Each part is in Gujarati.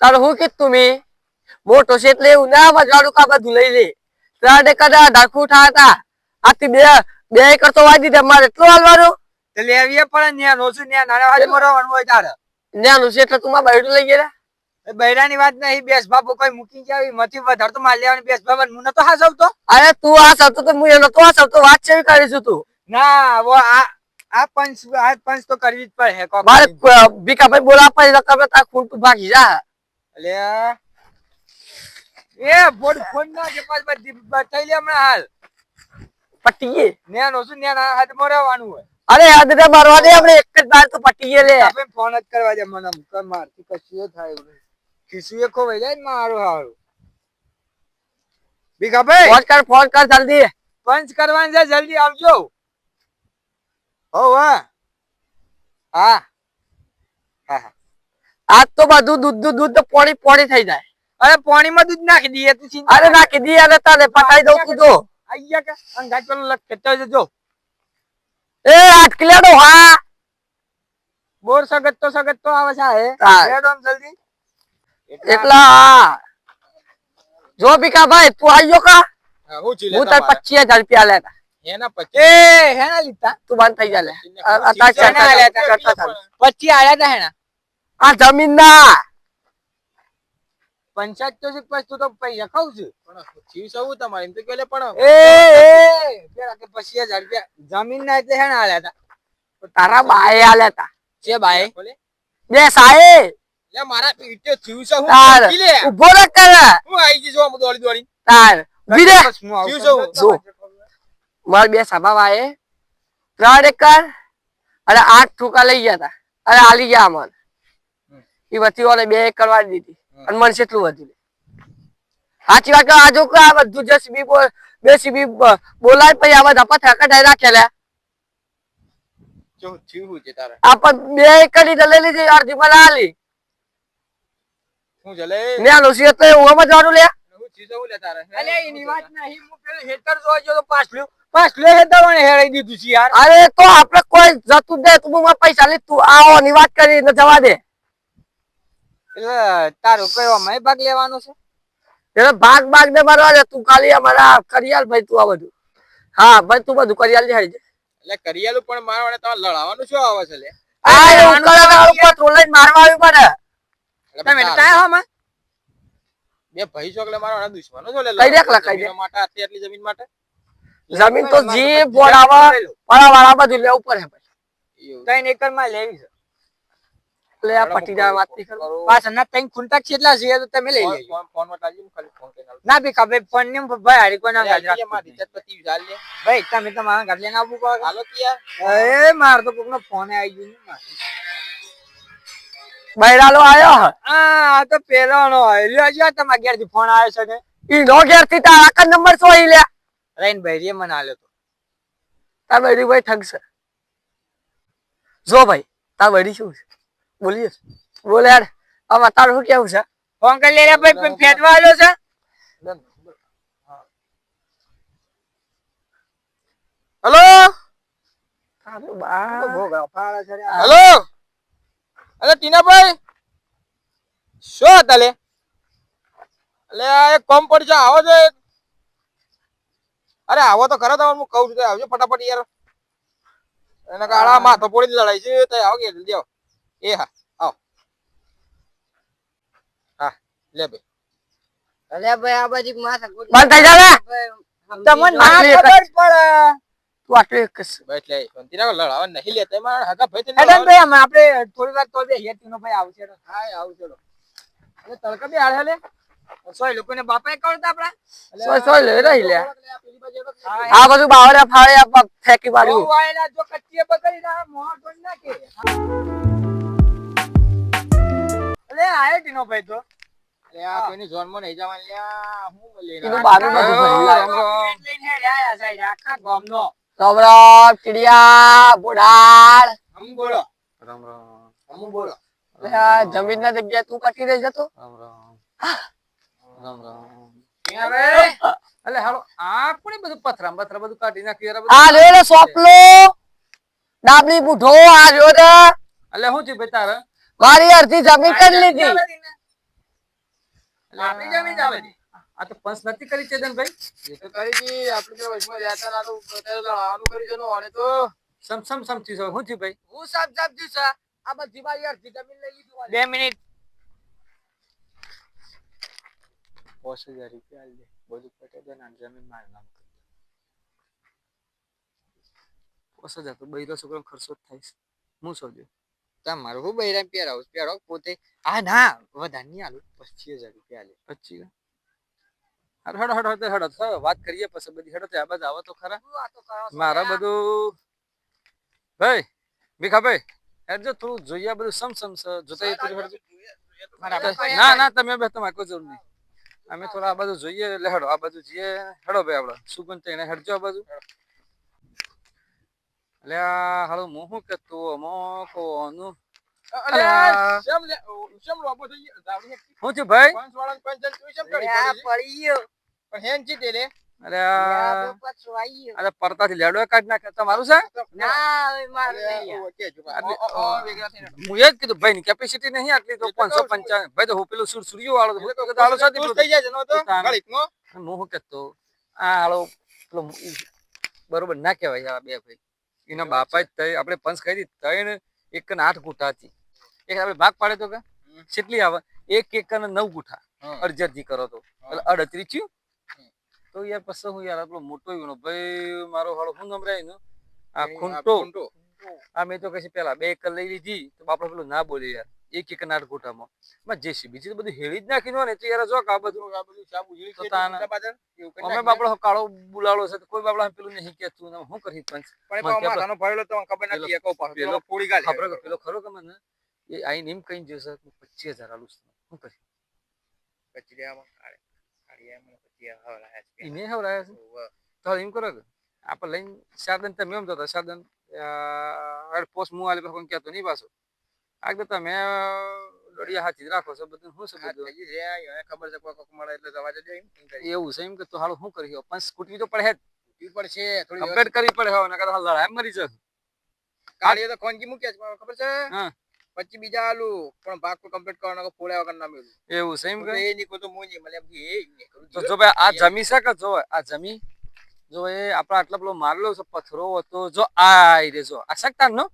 તાર હું કીધું તું મોટો છે એટલે એવું ના મજાનું કા બધું લઈ લે. ત્રણ કદા ડાકુ ઠાતા આથી બે બે એકર તો વાજી દે મારે એટલું હાલવાનું? એટલે આવીએ પણ ને ન્યા નોશું ન્યા નાના વાજે મરવાનું હોય તારે. ન્યાનું છે એટલે તું મારા બૈડું લઈ ગયા બૈરાની વાત નહીં બેસ બાપુ કોઈ મૂકી જાય મથી વધાર તો માર લેવાની બેસ બાબા હું નતો હાસવતો? અરે તું આ સવતો તો હું નતો હાસવતો વાત છે કરીશું તું. ના વો આ આ પંચ આ પંચ તો કરવી જ પડે મારે બીકા ભીખાભાઈ બોલા પછી રકમ તાર ખૂંટું ભાગી જા. અલ્યા. એ ફોન ફોન ના કે પાછ બતાઈ લે હમણાં હાલ. પટી ગયે ન્યા નોશું હાથ મરવાનું હોય. અરે રે મારવા દે આપણે. એક જ બાર તો પટી લે. આપણે ફોન જ કરવા દે મને કર મારથી કશું થાય. ખિસ્સુએ ખોવાઈ જાય ને મારું હારું. ભીખાભાઈ ફોન કર ફોન કર જલ્દી. પંચ કરવાનું છે જલ્દી આવજો. હો. હા હા. હા હા. આજ તો બધું દૂધ દૂધ દૂધ તો પોણી પોણી થઈ જાય. અરે પાણીમાં દૂધ નાખી દઈએ તું ચિંતા અરે નાખી દઈએ અને તારે પટાઈ દઉં તું જો. આઈયા કે? અંગાજ પેલો લખ ખેંચતો જજો એ આટકલેડો હા. બોર સગત તો સગત તો આવે છે હે. હા. રેડો આમ જલ્દી. એટલા હા. જો ભીખા ભાઈ તું આયો કા? હા, હું ચીલે હું તાર પચીસ હજાર રૂપિયા લેતા એના પછી એ હેના લીધા. તું બંધ થઈ જા લે. આ- આ તાર ચીલે ચર્ચા ના લેતા. ચર્ચા ચાલુ. પછી આયા તા હેના. આ જમીન ના પંચાયત તો પછી તું તો પૈસા ખાવ છું. જીવ સવું તમારે? એમ તો કે પણ એ એ. પેલા કે પછી હજાર રૂપિયા. જમીન ના એટલે હેના આલ્યા તા. તારા બાએ આ હતા છે બાએ? બે સાહે લે મારા પીટે જીવ છે હું તાર. પહોંચી લે. ઊભો રે કર હું આઈ જઈશ આમ દોડી દોડી તાર. વીરે. હું જીવ છું. જો. માર બે સાબા વાએ ત્રણ એકર અને આઠ ઠુકા લઈ ગયા તા. અરે આલી ગયા અમન એ વાળે બે એકર વાળી દીધી અને મને કેટલું વધ્યું સાચી વાત આજુ કે આ બધું જે સીબી બોલ બે સીબી બોલાય પછી આવા ધપા થાકા કઢાઈ રાખેલા. જો જીવ છે તારે? આપણ બે એકરની દલેલી લીધી અડધી મને આલી. હું જલે? ને આ લોસી એટલે હું આમાં જવાનું લે. હું જીવ લે તારે? અલે એની વાત નહીં હું પેલો હેટર જોજો તો પાછલું પાછલું હેરાઈ દીધું છે યાર. અરે તો આપણે કોઈ જતું જ દે તું પૈસા લે તું આવો ની વાત કરી ને જવા દે. એટલે તારું કયો મય ભાગ લેવાનો છે? એટલે ભાગ ભાગ ને મારવા દે તું ખાલી અમારા કરિયાલ ભાઈ તું આ બધું. હા ભાઈ તું બધું કરિયાલની હારી એટલે કરિયાલ પણ મારવા વાળે તમારે લડાવવાનું શું આવે છે લે? આ એવું આનું કરે તો તારું મારવા આવ્યું એટલે તમે કાંઈ હો માં? બે ભાઈ ચોકલે મારા વાળા દુશ્મનો છો લે કઈ દેખ લા, કઈ જમીનો માટે આટલી આટલી જમીન માટે? જમીન તો જી બોડાવા વાળા વાળા બધું લેવું પડે ભાઈ. એવું. ત્રણ એકરમાં લેવી છે. એટલે આ પટીદાર વાત નહીં કરું. કરું. પાછળના ત્રણ ખૂંટા કેટલા છે તો તમે લઈ લેજો. ફોન- ટાળજે, હું ખાલી ફોન કરીને ના બી ખબર ફોન ને ભાઈ હારી કોઈ ના ગાજ આટલી અમારી ઇજ્જત પતી ચાલ લે. ભાઈ તમે તમારા ઘર લઈને આવવું પડે હાલો કે યાર એ માર તો કોકનો ફોન આવી ગયો ને મારે. બૈરાલો આયો હા. આ તો પેલો નો લ્યો જો તમારા ઘેરથી ફોન આવ્યો છે ને. ઈ નો ઘેરથી તારા આખા નંબર સો ઈ લે રહીને ભાઈ રે મને આલ્યો તો. તાર બૈરી ભાઈ ઠગશે. જો ભાઈ તાર બૈરી શું છે? બોલીએ બોલે યાર આમાં તારું શું કેવું છે? ફોન કરી લે ભાઈ ફેટવા આવ્યો છે? હલો? હેલો? અરે ટીનાભાઈ? શું હતા લે? એટલે એક કોમ પડી છે, આવો છે અરે આવો તો ખરા તમારે, હું કહું છું આવજો ફટાફટ યાર. એને કાળા માથો પોડી લડાઈ છે, તો આવો કે જલ્દી આવો. એ હા આવો. હા લે ભાઈ. અલે ભાઈ આ બાજુ માથા બંધ થઈ જા તમને ના આટલી એક જ- ખબર પડે. તું આટલું એક જ. છે. બેઠ લે શાંતિ રાખો લડાવા નહીં લેતા એમાં હગા ભાઈ તને હેડન ભાઈ અમે આપણે થોડી વાર તો બે હેતીનો ભાઈ આવશે તો આવશે એટલે તડકા બે આળે લે સોય લોકોને બાપાએ કરતા આપડા સોય સોય લે રહી લે. પેલી બાજુ હેડો. હા, આ બધું બાવળે ફાળે ફેંકી પાડ્યું જો કચ્ચીએ બકરી ના મોહ તોડી નાખે. આયો ટીનો ભાઈ તો? અલે આ કોઈની ઝોનમાં નહીં જવાનું લ્યા. હું લઈને એનું બારું બધું ભરી લઈને હેડ્યા સાહેબ, આખા ગામનો. સૌરભ ચીડિયા બોડાળ હમ બોલો. રામ રામ. હમ બોલો. જમીન ના જગ્યાએ તું પટી રહી જતો? રામ રામ. રામ રામ. ટીના હાલો આ કોણે બધું પથરા બથરા બધું કાઢી નાખ્યું યાર આ રે રે સોપલો. ડાબલી બુઢો આ રહ્યો અલે એટલે શું થયું ભાઈ તારે? મારી અડધી જમીન કરી લીધી. આપણી જમીન જ આવે છે. આ તો પંચ નથી કરી ચેતનભાઈ એ તો કરી દી. આપણે તો વચમાં રહેતા ના તો આનું કરી જનો અને તો. સમસમ સમજી સમ હું છે. ભાઈ? હું સાફ છું. સર આ બધી મારી અડધી જમીન લઈ લીધી. બે મિનિટ. પાંચ હજાર રૂપિયા આલી દે. બધું પટે દે ને જમીન મારે નામ કરી દે પાંચ હજાર તો બૈરો છોકરો ખર્ચો જ થાય હું સોચ્યો તમારું હું બૈરામ પહેરાવ પહેરાવ પોતે આ ના વધારે નહીં આલું પચીસ હજાર રૂપિયા આલે પચીસ હેડો હેડો હેડો હેડો તો વાત કરીએ પછી બધી હેડો ત્યાં બધા આવો તો ખરા. મારા બધું ભાઈ ભીખાભાઈ હેડજો તું જોઈએ બધું સમ સમ જોતા. ના ના તમે બે તમારે કોઈ જરૂર નહીં. અમે થોડા આ બાજુ જોઈએ એટલે હેડો આ બાજુ જઈએ. હેડો ભાઈ આપડે. સુગંધ એને હેડજો આ બાજુ. આ હાલો હું શું કેતો મો કોનું અલ્યા. શું થયું ભાઈ પડી છે? ગયો. પણ હેન ચીતે લે અરે લે, આ આ તો પાછું આઈ ગયો. અરે પડતાથી લેડો કાઢ નાખે તમારું છે. હું એ જ કીધું ભાઈ ની કેપેસિટી નહીં આટલી તો પાંચસો પંચાવન ભાઈ તો હું પેલું સુરસુરિયો વાળો એટલે તો તો સાથે થઈ જાય તો પોતાનો. હું શું આ હાલો પેલો બરોબર ના કહેવાય આ બે ભાઈ એના બાપા જ તય આપણે પંચ કરી ત્રણ એક ને આઠ ગુઠા હતી. એક આપણે ભાગ પાડે તો કે? કેટલી આવે? એક એક ને નવ ગુઠા. અડજરજી કરો તો. એટલે અડત્રીસ થયું. તો યાર પછી હું યાર આપણો મોટો ઈનો ભાઈ મારો હાલો શું નામ રહે આ ખૂંટો. આ મેં તો કશી પેલા બે એક લઈ લીધી તો બાપડો પેલું ના બોલી યાર. એક એક નાટ ગોટામાં. માં જેસી બીજી તો બધું હેળી જ નાખીને હોય ને તો યાર જો આ બધું આ બધું સાબુ હેળી તો તાના. અમે બાપડો કાળો બુલાડો છે કોઈ બાપડા પેલું નહીં કેતું ને હું કરી પંચ? પણ એ માથાનો ભરેલો તો ખબર નથી એકો પાછો. પેલો- ફોડી કાઢે. ખબર પેલો ખરો કે મને? એ આઈ નેમ કઈ જશે પચીસ હજાર આલું છું. શું કરી કચરિયામાં કાઢે. કાઢિયામાં કચરિયા હવરાયા છે. એને હવરાયા છે? તો એમ કરો આપણે લઈને સાધન તમે એમ જતા સાધન પોસ્ટ મું આલે પર કોણ કેતો નહીં પાછો. આગળ તમે દોડિયા હાથી રાખો છો બધું શું એને ખબર છે કોઈ કોક મળે એટલે જવા જજો એવું છે એમ કે તો હાલ શું કરી પણ સ્કૂટી તો પડે જ. છે, થોડી અપડેટ કરવી પડે હવે નકર હાલ લડાઈ મરી જશે. કાળીએ તો ખોનગી મૂક્યા છે, ખબર છે? હા. પછી બીજા આલુ પણ ભાગ તો કમ્પ્લીટ કરવાનો ફોડ્યા વગર ના મેલું એવું છે એમ કે? એ નીકો તો મોજી મળે એમ કે તો જો ભાઈ આ જમી શકે જો આ જમી? જો એ આપડા આટલા પેલો મારેલો છે પથ્થરો હતો જો આ રે જો આ શકતા નો?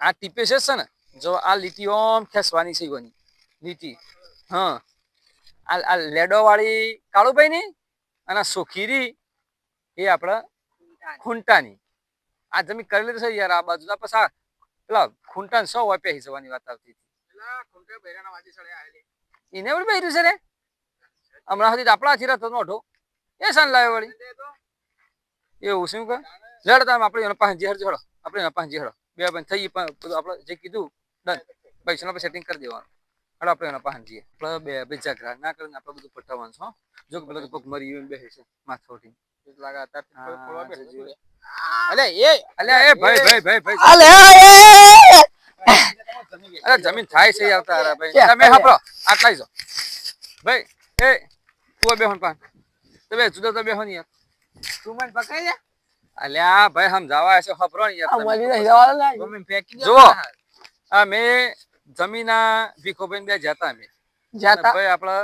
આ ટીપે છે ને? જો આ લીટી ઓમ ખેસવાની છે ઈવાની. લીટી. હા. આ આ લેડો વાળી કાળુભાઈ ની અને સોખીરી એ આપડા ખૂંટાની. આ જમી લીધું છે યાર આ બાજુ આ પછી આ પેલા ખૂંટા સો હોય જવાની વાત આવતી હતી. એને પણ બહેર્યું છે રે હમણાં સુધી આપણા હાથી રહેતો નોઠો એ સાન લાવ્યો વળી. એવું શું કે લડતા આપણે એના પાસે હડો. આપણે એના પાસે હડો. બે બંધ થઈ પણ બધું આપણે જે કીધું ડન. પૈસા આપણે સેટિંગ કરી દેવાનું. હડો આપણે એના પાસે જઈએ. આપણે બે બે ઝઘડા ના કરીને આપણે બધું પટાવવાનું છો જો કે પેલો તો કોક મરી ગયું બેસે છે જજુ. છે. અલે એ અલ્યા એ ભાઈ ભાઈ ભાઈ ભાઈ. અલે અરે જમીન થાય છે યાર તારા ભાઈ. તમે હાપરો આટલા જ ભાઈ એ તું બે પાન તમે જુદા તો યાર. તું મને પકડી લે. અલ્યા ભાઈ સમજાવા છે ખબરો જુઓ. અમે જમીના ભીખોભાઈ બે જતા અમે જાતા ભાઈ આપડે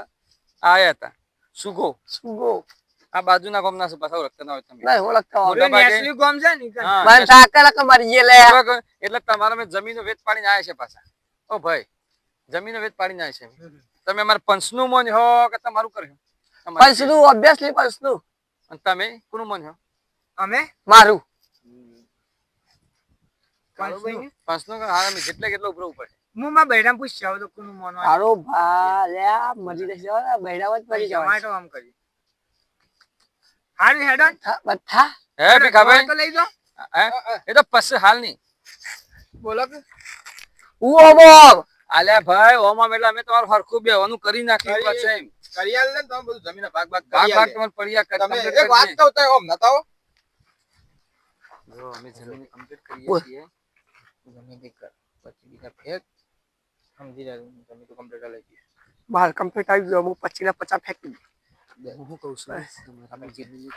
આયા હતા સુગો. સુગો. આ બાજુના ગામના છે પાછા ઓળખતા ના હોય તમે. નહીં ઓળખતા હોય. નેસલી ગોમ છે ને મને લે. એટલે તમારા મેં જમીનો વેચ પાડીને આયા છે પાછા. ઓ ભાઈ જમીનો વેચ પાડીને આયા છે તમે અમારા પંચનું મન હો કે તમારું કર્યું? તમારે પંચનું ઓબ્વિયસલી પંચનું. અને તમે કોનું મન હો? અમે? મારું. પંચનું. જેટલે કેટલો ઉપરો હું પૂછ્યા તો કોનું મોન મરી જશે જ જવાય. આમ કરી. હે તો લઈ એ તો હાલ નહીં. બોલો કે. ઉઓ બોબ આલ્યા ભાઈ ઓમાં એટલે અમે તમારું હરખું બેવાનું કરી નાખ્યું કરી- કરી આલે ને તમે બધું જમીન ભાગ ભાગ ભાગ ભાગ તમારે પડ્યા કરી તમે એક વાત કહું તો ઓમ. જો અમે જમીન કમ્પ્લીટ કરીએ છીએ. જમીન પછી બીજા ફેક. સમજી જાય જમીન તો કમ્પ્લીટ આલે છે. બહાર કમ્પ્લીટ આવી ગયો હું પચી ના પચાસ ફેંકી દઉં. હું કહું છું તમે જમીન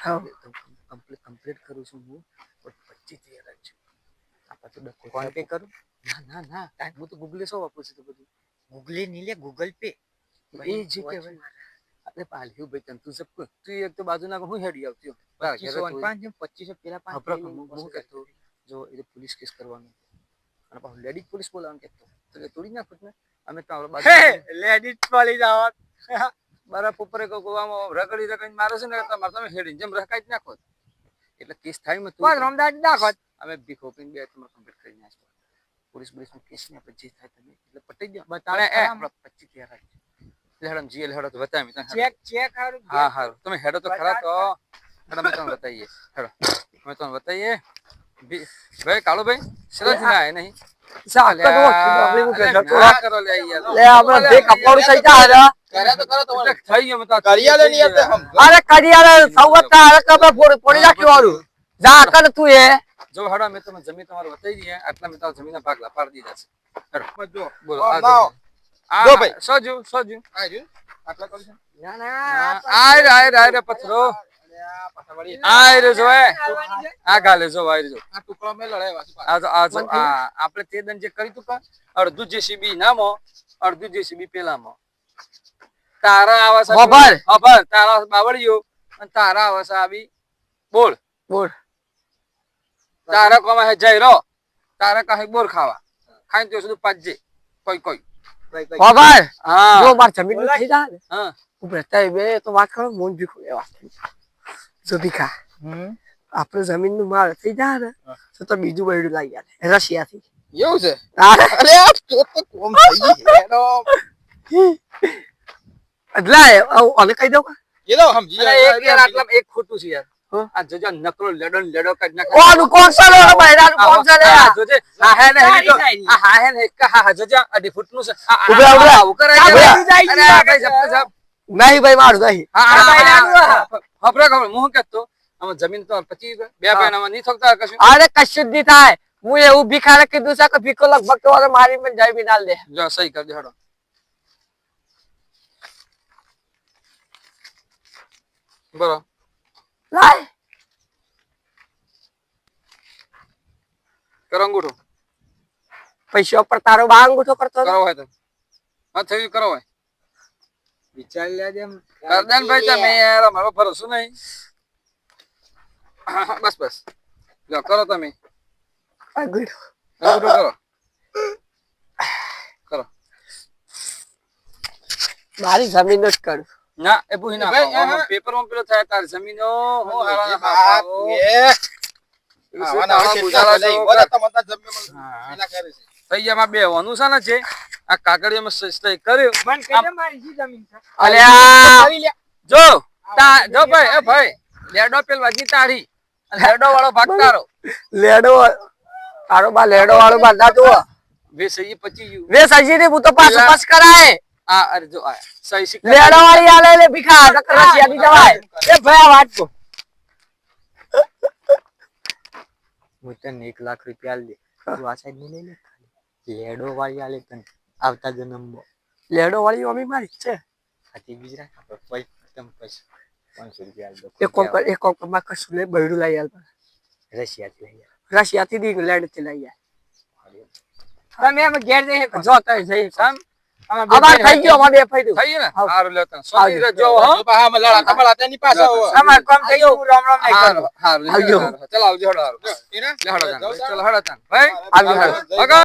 કમ્પ્લીટ કમ્પ્લીટ કરું છું હું પણ પચીસ તૈયાર રાખજો આપણે તો ફોન પે કરું? ના ના ના. હું તો ગૂગલે શું વાપરું છું તો બધું. ગૂગલે નહીં લે ગૂગલ પે એ જી કે ભાઈ અરે પાલ્યું ભાઈ તને તું સબ તું એક તો બાજુ ના હું હેડી આવતી. પચીસો તો પાંચ પચીસો પેલા પાંચ હું- કહેતો જો એ પોલીસ કેસ કરવાનો અને પાછું લેડીઝ પોલીસ બોલાવાનું કહેતો તો કે તોડી નાખું ને અમે તો બાજુ લેડીઝ પોલીસ આવત બરફ ઉપર ગોવામાં રગડી રગડી મારે છે ને તમારે તમે હેડી જેમ રકાઈ જ નાખો. એટલે કેસ થાયમાં બસ રમદાજ નાખો. અમે બી ખોપીને બે તમારે કમ્પ્લીટ કરી નાખો પોલીસ પોલીસ કેસ ને પછી થાય તમે એટલે પટી ગયો બતાવો. પચીસ તૈયાર રાખજો લેડમ જીએલ હેડો તો બતાવી તમે ચેક ચેક હારું હા હારું. તમે હેડો તો ખરા તો. હેડો તમને બતાવીએ. હેડો. અમે તમને બતાવીએ. ભાઈ કાળો ભાઈ સરસ ના આય નહીં? કરો લે યાર. લે આપણે જે કપડું થઈ કરો મેં તો. અરે સૌવત જા કર એ. જો હેડો અમે તમે જમીન તમારે બતાવી દઈએ. આટલા મેં તમારા જમીનના ભાગલા પાડી દીધા છે. બોલો જો ભાઈ. સોજુ સોજુ. આ આટલા કરી છું. ના ના આય રે આય રે આય રે પથરો. અરે આ પાછા વળી. આય રે જો એ આવવાની છે. આ ગાલે જો આય રે જો. આ ટુકડો મેં લડાય પાછું. આ જો આ જો આ આપણે તે દન જે તું અડધું જેસીબી નામો અડધું જેસીબી પેલામાં. તારા આવાસ ખબર. ખબર તારા આવાસ બાવળિયો. અને તારા આવાસ આવી બોલ બોલ તારા કોમાં હે જઈ રહો તારા કાહે બોર ખાવા. ખાઈને ત્યાં સુધી પાજે કોઈ કોઈ કઈ. હા જો માર જમીનનું થઈ જાય ને હા ઉભરે બે તો વાત કરો મોન ભીખો એ વાત જો ભીખા આપણે જમીનનું માર થઈ જાય ને તો તો બીજું બૈડું લાગી જાય રશિયા થી એવું છે અરે તો તો કોમ થઈ ગયો એટલે અને કહી દઉં એ તો સમજી. એક યાર આટલા એક ખોટું છે યાર? આ જોજો નકરો લેડો લડો કાઢ નાખે કોણ છે લો બૈરાનું કોણ છે આ જોજે આ હે ને હે. સારી. આ હા હે ને કા હા જોજો અઢી આ- આ- ઉભરે, ઉભરે. આવું કરે છે. ઉભરે. અરે આ ભાઈ જપતો જપ. નહીં ભાઈ મારું નહીં હા, બૈરાનું. ખબર ખબર હું કહેતો આમાં જમીન તો પચી બે ભાઈનામાં નહીં થકતા કશું અરે કશું નહીં થાય હું એવું ભીખાને કીધું છે કે ભીખો લગભગ તો મારી મને જાય બી નાલ દે જો સહી કરજો દે હેડો બરો લાય. કરો અંગૂઠો. પૈસા પર તારો બા અંગૂઠો કરતો કરો હોય તો. હા થયું કરો હોય. વિચાર લેજે એમ. કરદાન ભાઈ તમે યાર મારો ભરોસો નહીં. હા, બસ બસ. લો કરો તમે. અંગૂઠો. અંગૂઠો કરો. કરો. મારી જમીન જ કરું. ના એ ભૂઈ ના. પેપરમાં પેલો થાય તાર જમીનો હો હારા બે વાનું છે ને છે. આ કાગળિયામાં સસ્તા કર્યો. મને કહી મારી શી જમીન છે. અલે આ જો તા જો ભાઈ એ ભાઈ લેડો પેલ વાજી તારી અને લેડો વાળો ભાગ તારો. લેડો તારો બા લેડો વાળો બાંધા તો વે સહી પચી ગયું. વે ને હું તો પાછો પાસ કરાય. આ અરજો આ સહી સિક્કા લેડો વાળી આલે લે ભીખા નકર રશિયા જવાય. એ ભાઈ આ હું તને એક લાખ રૂપિયા આલ દે. તું આ સાઈડ લઈ લે લેડો વાળી આલે તને. આવતા જન્મમાં લેડો વાળી અમી મારી છે. આથી ગુજરાત આપણે પૈ તમ પૈસા. પાંચસો રૂપિયા આલ દો એક કોંકર એક માં કશું લે બૈડું લઈ આલ રશિયાથી લઈ રશિયા થી ઇંગ્લેન્ડથી લઈ આલ. તમે એમ ઘેર જઈ જો તો જઈ સામ અમાર થઈ ગયો અમાર બે ફાયદો થઈ ગયું ને. હારું લ્યો તને સોની. રજો હો. જો પાછા અમે લડાતા તેની પાસે હો. અમાર કામ થઈ ગયું હું રામ રામ નહીં કરું હારું આવજો. ચાલો આવજો હડો હારું. લે હડો જાઓ, ભાઈ. તાન ભાઈ આવજો, હડો હેડો.